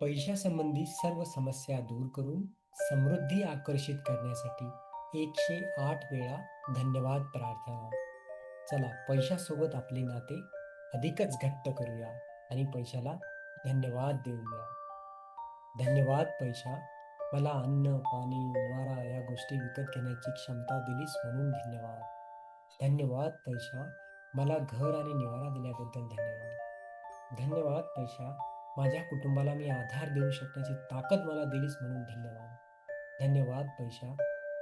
पैशासंबंधी सर्व समस्या दूर करून समृद्धी आकर्षित करण्यासाठी एकशे आठ वेळा धन्यवाद प्रार्थना. चला पैशासोबत आपले नाते अधिकच घट्ट करूया आणि पैशाला धन्यवाद देऊया धन्यवाद पैसा मला अन्न पाणी निवारा या गोष्टी विकत घेण्याची क्षमता दिलीस म्हणून धन्यवाद. धन्यवाद पैसा मला घर आणि निवारा दिल्याबद्दल धन्यवाद. धन्यवाद पैसा माझ्या कुटुंबाला मी आधार देऊ शकण्याची ताकद मला दिलीस म्हणून धन्यवाद. धन्यवाद पैशा.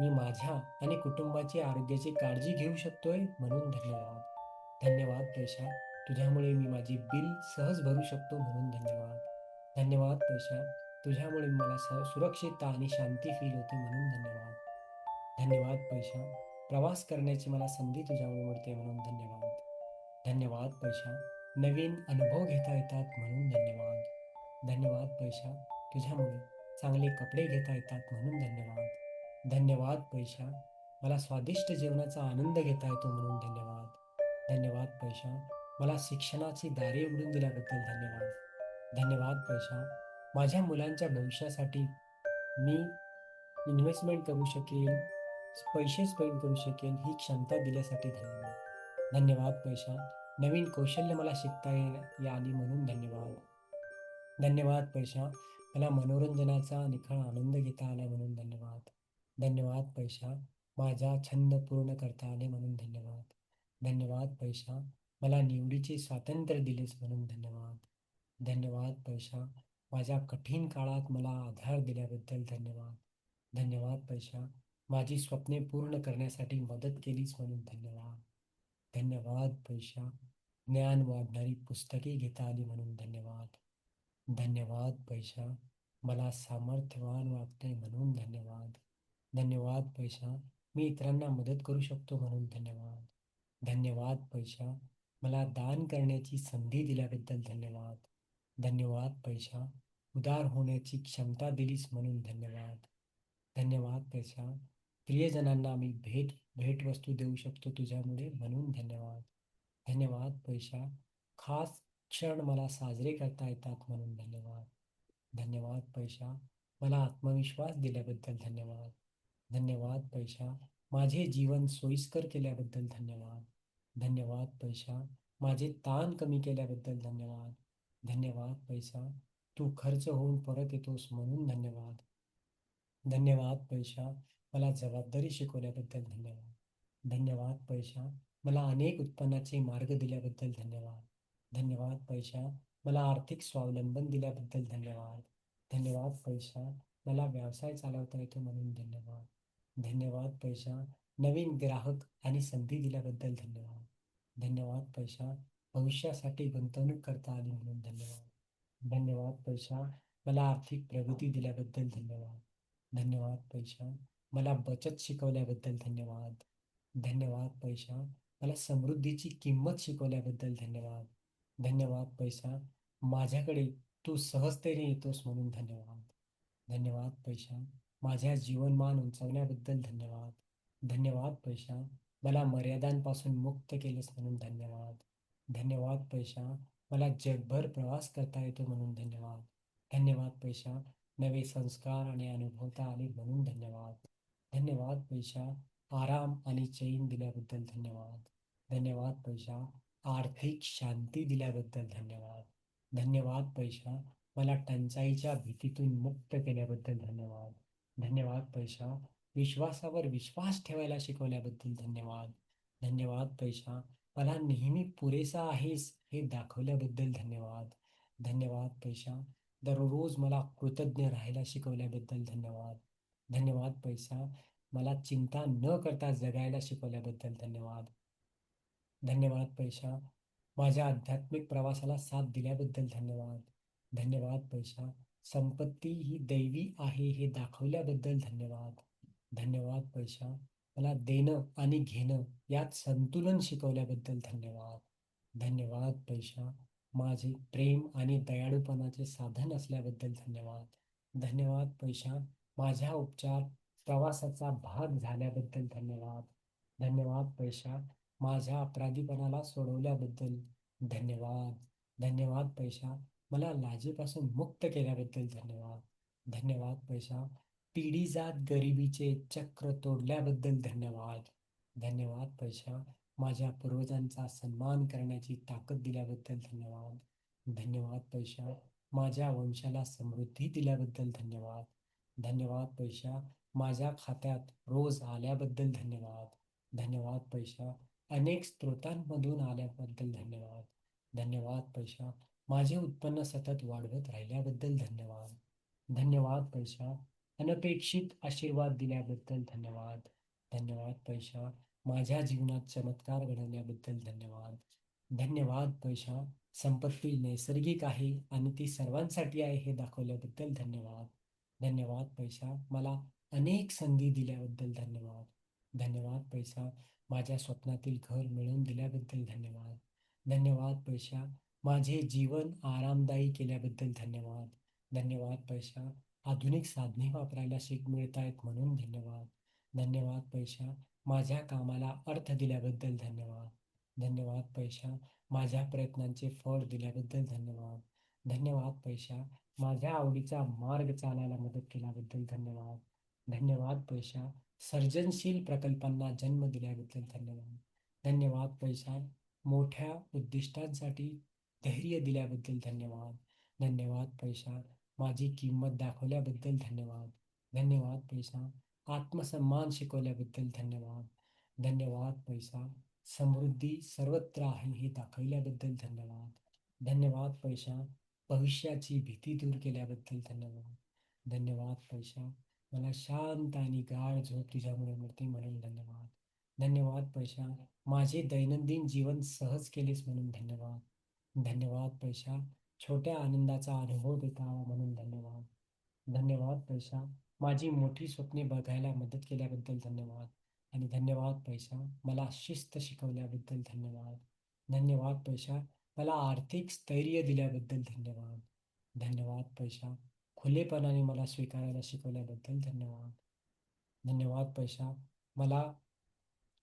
मी माझ्या आणि कुटुंबाची आरोग्याची काळजी घेऊ शकतोय म्हणून धन्यवाद. धन्यवाद पैशा. तुझ्यामुळे मी माझी बिल सहज भरू शकतो म्हणून धन्यवाद. धन्यवाद पैशा. तुझ्यामुळे मला सह सुरक्षितता आणि शांती फील होते म्हणून धन्यवाद. धन्यवाद पैशा. प्रवास करण्याची मला संधी तुझ्यामुळे मिळते म्हणून धन्यवाद. धन्यवाद पैशा. नवीन अनुभव घेता येतात म्हणून धन्यवाद. धन्यवाद पैशा. तुझ्यामुळे चांगले कपडे घेता येतात म्हणून धन्यवाद. धन्यवाद पैशा. मला स्वादिष्ट जेवणाचा आनंद घेता येतो म्हणून धन्यवाद. धन्यवाद पैशा. मला शिक्षणाची दारे उघडून दिल्याबद्दल धन्यवाद. धन्यवाद पैशा. माझ्या मुलांच्या भविष्यासाठी मी इन्व्हेस्टमेंट करू शकेल पैसे स्पेंड करू शकेल ही क्षमता दिल्यासाठी धन्यवाद. धन्यवाद पैशा. नवीन कौशल्य मला शिकता ये आली म्हणून धन्यवाद. धन्यवाद पैशा. मला मनोरंजनाचा निखळ आनंद घेता आला म्हणून धन्यवाद. धन्यवाद पैशा. माझा छंद पूर्ण करता आले म्हणून धन्यवाद. धन्यवाद पैसा मला निवडीचे स्वातंत्र्य दिलेस म्हणून धन्यवाद. धन्यवाद पैशा. माझ्या कठीण काळात मला आधार दिल्याबद्दल धन्यवाद. धन्यवाद पैसा माझी स्वप्ने पूर्ण करण्यासाठी मदत केलीस म्हणून धन्यवाद. धन्यवाद पैसा ज्ञान वाढणारी पुस्तके घेता आली म्हणून धन्यवाद. धन्यवाद पैसा मला सामर्थ्यवान वाटते म्हणून धन्यवाद. धन्यवाद पैसा मी इतरांना मदत करू शकतो म्हणून धन्यवाद. धन्यवाद पैसा मला दान करण्याची संधी दिल्याबद्दल धन्यवाद. धन्यवाद पैसा उदार होण्याची क्षमता दिलीस म्हणून धन्यवाद. धन्यवाद पैसा प्रियजनांना आम्ही भेट भेटवस्तू देऊ शकतो तुझ्यामुळे. म्हणून धन्यवाद. धन्यवाद पैसा खास क्षण मला साजरे करता येतात म्हणून धन्यवाद. धन्यवाद पैसा मला आत्मविश्वास दिल्याबद्दल धन्यवाद. धन्यवाद पैशा. माझे जीवन सोयीस्कर केल्याबद्दल धन्यवाद. धन्यवाद पैशा. माझे ताण कमी केल्याबद्दल धन्यवाद. धन्यवाद पैसा तू खर्च होऊन परत येतोस म्हणून धन्यवाद. धन्यवाद पैसा मला जबाबदारी शिकवल्याबद्दल धन्यवाद. धन्यवाद पैशा. मला अनेक उत्पन्नाचे मार्ग दिल्याबद्दल धन्यवाद. धन्यवाद पैशा. मला आर्थिक स्वावलंबन दिल्याबद्दल धन्यवाद. धन्यवाद पैसा मला व्यवसाय चालवता येतो म्हणून धन्यवाद. धन्यवाद पैसा नवीन ग्राहक आणि संधी दिल्याबद्दल धन्यवाद. धन्यवाद पैशा. भविष्यासाठी गुंतवणूक करता आली म्हणून धन्यवाद. धन्यवाद पैसा मला आर्थिक प्रगती दिल्याबद्दल धन्यवाद. धन्यवाद पैशा. मला बचत शिकवल्याबद्दल धन्यवाद. धन्यवाद पैसा. मला समृद्धीची किंमत शिकवल्याबद्दल धन्यवाद. धन्यवाद पैसा. माझ्याकडे तू सहजतेने येतोस म्हणून धन्यवाद. धन्यवाद पैसा. माझ्या जीवनमान उंचावण्याबद्दल धन्यवाद. धन्यवाद पैसा. मला मर्यादांपासून मुक्त केलेस म्हणून धन्यवाद. धन्यवाद पैसा. मला जगभर प्रवास करता येतो म्हणून धन्यवाद. धन्यवाद पैसा. नवे संस्कार आणि अनुभवता आले म्हणून धन्यवाद. धन्यवाद पैसा आराम आणि चैन दिल्याबद्दल धन्यवाद. धन्यवाद पैशा. आर्थिक शांती दिल्याबद्दल धन्यवाद. धन्यवाद पैशा. मला टंचाईच्या भीतीतून मुक्त केल्याबद्दल धन्यवाद. धन्यवाद पैसा विश्वासावर विश्वास ठेवायला शिकवल्याबद्दल धन्यवाद. धन्यवाद पैसा मला नेहमी पुरेसा आहेस हे दाखवल्याबद्दल धन्यवाद. धन्यवाद पैसा दररोज मला कृतज्ञ राहायला शिकवल्याबद्दल धन्यवाद. धन्यवाद पैसा. मला चिंता न करता जगायला शिकवल्याबद्दल धन्यवाद. धन्यवाद पैसा. माझ्या आध्यात्मिक प्रवासाला साथ दिल्याबद्दल धन्यवाद. धन्यवाद पैसा. संपत्ती ही दैवी आहे हे दाखवल्याबद्दल धन्यवाद. धन्यवाद पैसा. मला देणं आणि घेणं यात संतुलन शिकवल्याबद्दल धन्यवाद. धन्यवाद पैसा. माझे प्रेम आणि दयाळूपणाचे साधन असल्याबद्दल धन्यवाद. धन्यवाद पैसा. माझ्या उपचार प्रवासाचा भाग झाल्याबद्दल धन्यवाद. धन्यवाद पैशा. माझ्या अपराधीपणाला सोडवल्याबद्दल धन्यवाद. धन्यवाद पैशा. मला लाजेपासून मुक्त केल्याबद्दल धन्यवाद. धन्यवाद पैशा. पिढीजात गरिबीचे चक्र तोडल्याबद्दल धन्यवाद. धन्यवाद पैशा. माझ्या पूर्वजांचा सन्मान करण्याची ताकद दिल्याबद्दल धन्यवाद. धन्यवाद पैशा. माझ्या वंशाला समृद्धी दिल्याबद्दल धन्यवाद. धन्यवाद पैशा. माझ्या खात्यात रोज आल्याबद्दल धन्यवाद. धन्यवाद पैसा अनेक स्त्रोतांमधून आल्याबद्दल धन्यवाद. धन्यवाद पैसा माझे उत्पन्न सतत वाढवत राहिल्याबद्दल धन्यवाद. धन्यवाद पैसा अनपेक्षित आशीर्वाद दिल्याबद्दल धन्यवाद. धन्यवाद पैसा माझ्या जीवनात चमत्कार घडवल्याबद्दल धन्यवाद. धन्यवाद पैसा संपत्ती नैसर्गिक आहे आणि ती सर्वांसाठी आहे हे दाखवल्याबद्दल धन्यवाद. धन्यवाद पैसा. मला अनेक संधी दिल्याबद्दल धन्यवाद. धन्यवाद पैसा. माझ्या स्वप्नातील घर मिळवून दिल्याबद्दल धन्यवाद. धन्यवाद पैसा. माझे जीवन आरामदायी केल्याबद्दल धन्यवाद. धन्यवाद पैसा. आधुनिक साधने वापरायला शिक मिळत आहेत म्हणून धन्यवाद. धन्यवाद पैसा. माझ्या कामाला अर्थ दिल्याबद्दल धन्यवाद. धन्यवाद पैसा. माझ्या प्रयत्नांचे फळ दिल्याबद्दल धन्यवाद. धन्यवाद पैशा. माझ्या आवडीचा मार्ग चालायला मदत केल्याबद्दल धन्यवाद. धन्यवाद पैशा. सर्जनशील प्रकल्पांना जन्म दिल्याबद्दल धन्यवाद. धन्यवाद पैशा. मोठ्या उद्दिष्टांसाठी धैर्य दिल्याबद्दल धन्यवाद. धन्यवाद पैशा. माझी किंमत दाखवल्याबद्दल धन्यवाद. धन्यवाद पैसा आत्मसन्मान शिकवल्याबद्दल धन्यवाद. धन्यवाद पैसा समृद्धी सर्वत्र आहे हे दाखवल्याबद्दल धन्यवाद. धन्यवाद पैसा भविष्याची भीती दूर केल्याबद्दल धन्यवाद धन्यवाद पैसा मला शांत आणि गाढ झोप तुझ्यामुळे मिळते म्हणून धन्यवाद. धन्यवाद पैशा. माझे दैनंदिन जीवन सहज केलेस म्हणून धन्यवाद. धन्यवाद पैशा. छोट्या आनंदाचा अनुभव देता म्हणून धन्यवाद. धन्यवाद पैसा माझी मोठी स्वप्ने बघायला मदत केल्याबद्दल धन्यवाद. आणि धन्यवाद पैसा मला शिस्त शिकवल्याबद्दल धन्यवाद. धन्यवाद पैशा. मला आर्थिक स्थैर्य दिल्याबद्दल धन्यवाद. धन्यवाद पैसा खुलेपणाने मला स्वीकारायला शिकवल्याबद्दल धन्यवाद. धन्यवाद पैसा मला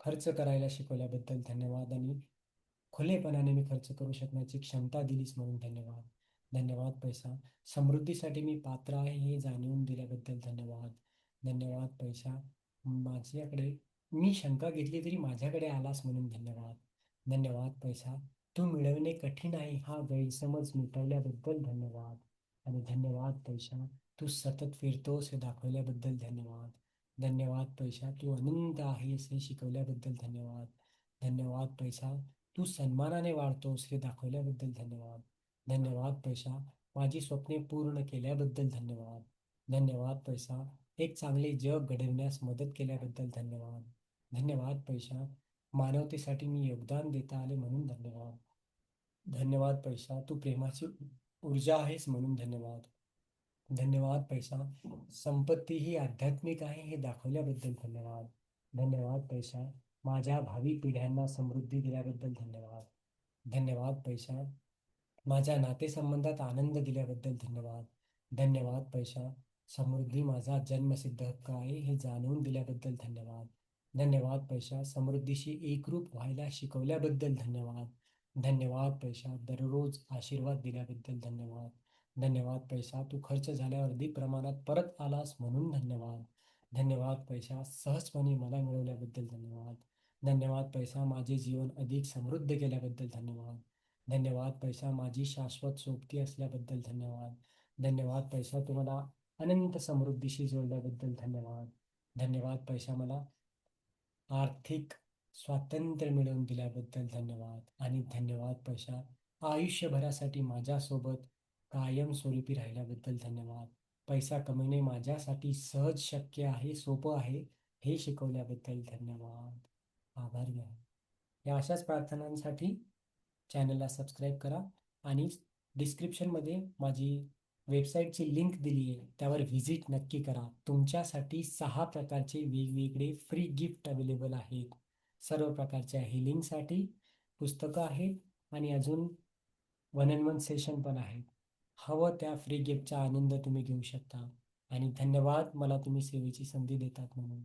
खर्च करायला शिकवल्याबद्दल धन्यवाद आणि खुलेपणाने मी खर्च करू शकण्याची क्षमता दिलीस म्हणून धन्यवाद. धन्यवाद पैसा समृद्धीसाठी मी पात्र आहे हे जाणून दिल्याबद्दल धन्यवाद. धन्यवाद पैसा माझ्याकडे मी शंका घेतली तरी माझ्याकडे आलास म्हणून धन्यवाद. धन्यवाद पैसा तू मिळवणे कठीण आहे हा गैरसमज मिटवल्याबद्दल धन्यवाद. आणि धन्यवाद पैसा तू सतत फिरतोस हे दाखवल्याबद्दल धन्यवाद. धन्यवाद पैसा तू अनंत आहेस हे शिकवल्याबद्दल धन्यवाद. धन्यवाद पैसा तू सन्मानाने वाढतोस हे दाखवल्याबद्दल धन्यवाद. धन्यवाद पैसा माझी स्वप्ने पूर्ण केल्याबद्दल धन्यवाद. धन्यवाद पैसा एक चांगले जग घडविण्यास मदत केल्याबद्दल धन्यवाद. धन्यवाद पैसा मानवतेसाठी मी योगदान देता आले म्हणून धन्यवाद. धन्यवाद पैसा तू प्रेमाची ऊर्जा आहेस म्हणून धन्यवाद. धन्यवाद पैसा संपत्ती ही आध्यात्मिक आहे हे दाखवल्याबद्दल धन्यवाद. धन्यवाद पैसा माझ्या भावी पिढ्यांना समृद्धी दिल्याबद्दल धन्यवाद. धन्यवाद पैसा माझ्या नातेसंबंधात आनंद दिल्याबद्दल धन्यवाद. धन्यवाद पैसा समृद्धी माझा जन्मसिद्ध हक्क आहे हे जाणून दिल्याबद्दल धन्यवाद. धन्यवाद पैसा समृद्धीशी एकरूप व्हायला शिकवल्याबद्दल धन्यवाद. धन्यवाद पैसा दररोज आशीर्वाद दिल्याबद्दल धन्यवाद. धन्यवाद पैसा तू खर्च झाल्यावर अधिक प्रमाणात परत आलास म्हणून धन्यवाद. धन्यवाद पैसा सहजपणे मला मिळवल्याबद्दल धन्यवाद. धन्यवाद पैसा माझे जीवन अधिक समृद्ध केल्याबद्दल धन्यवाद. धन्यवाद पैसा माझी शाश्वत सोबती असल्याबद्दल धन्यवाद. धन्यवाद पैसा तुम्हाला अनंत समृद्धीशी जोडल्याबद्दल धन्यवाद. धन्यवाद पैसा मला आर्थिक स्वातंत्र्य मिळवून दिल्याबद्दल धन्यवाद. आणि धन्यवाद पैसा आयुष्यभरासाठी माझ्यासोबत कायमस्वरूपी राहिल्याबद्दल धन्यवाद. पैसा कमवणे माझ्यासाठी सहज शक्य आहे सोपं आहे हे शिकवल्याबद्दल धन्यवाद. आभार घ्या. या अशाच प्रार्थनांसाठी चॅनलला सबस्क्राईब करा आणि डिस्क्रिप्शनमध्ये माझी वेबसाईटची लिंक दिली आहे त्यावर व्हिजिट नक्की करा. तुमच्यासाठी सहा प्रकारचे वेगवेगळे फ्री गिफ्ट अवेलेबल आहेत. सर्व प्रकारच्या हिलिंगसाठी पुस्तकं आहेत आणि अजून वन अँड वन सेशन पण आहेत. हवं त्या फ्री गिफ्टचा आनंद तुम्ही घेऊ शकता. आणि धन्यवाद मला तुम्ही सेवेची संधी देतात म्हणून.